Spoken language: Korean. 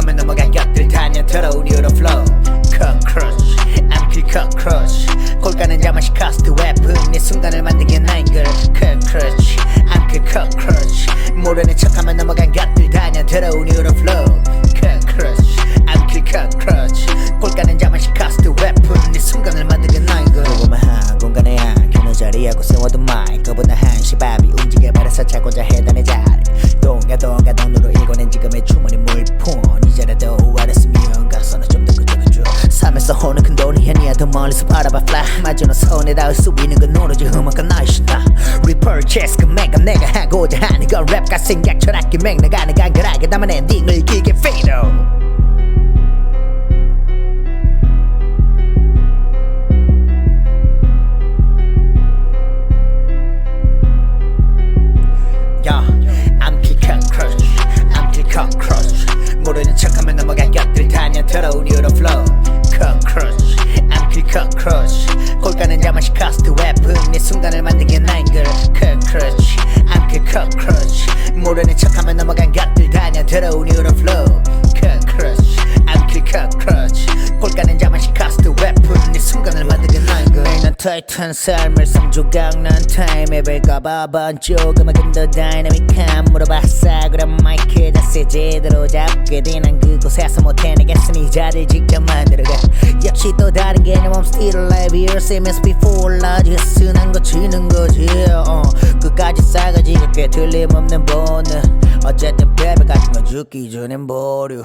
척하면 넘어간 것들 다녀 더러운 이유로 flow. cockroach I'm kill cockroach 골가는 자만식 cost weapon. 내 순간을 만든 나인 걸 cockroach I'm kill cockroach 모르는 척하면 넘어간 것들 다녀 더러운 이유로 flow. cockroach I'm kill cockroach 골가는 자만식 cost weapon. 내 순간을 만든 나인 걸 조그마한 공간에야 겨누 자리하고 세워도 마이 그보다 한시 밥이 움직여버려서 찾고자 해단의 자리 멀리서 바라봐 fly. 마주는 손에 닿을 수 있는 건 오로지 음악과 나이신다. Repurchase 금액은 내가 하고자 하는 건 랩과 생각 철학기 맥락 안에 간결하게 담은 엔딩을 길게 fade Cockroach. 골가는 자만식 cost weapon 내 순간을 만든 게 나인 걸. cockroach, I'm kill cockroach. 모르는 척하면 넘어간 것들 다녀 더러운 이유로 flow. cockroach, I'm kill cockroach. 골가는 자만식 cost weapon 내 순간을 만든 게 나인 걸. 난 타이탄 삶을 삼조각 난 타임에 별까봐 반쪽 음악은 더 다이나믹한 물어봐 싸구려 마이 크 자세 제대로 잡게 되난 그곳에서 못해내겠으니 자를 직접 만들어가. 역시 또 다른 개념 I'm still alive here same as before 라지 쓰는 거 치는 거지. 어. 끝까지 싸가지가 꽤 틀림없는 본능 어쨌든 베베 같은 건 죽기 전엔 보류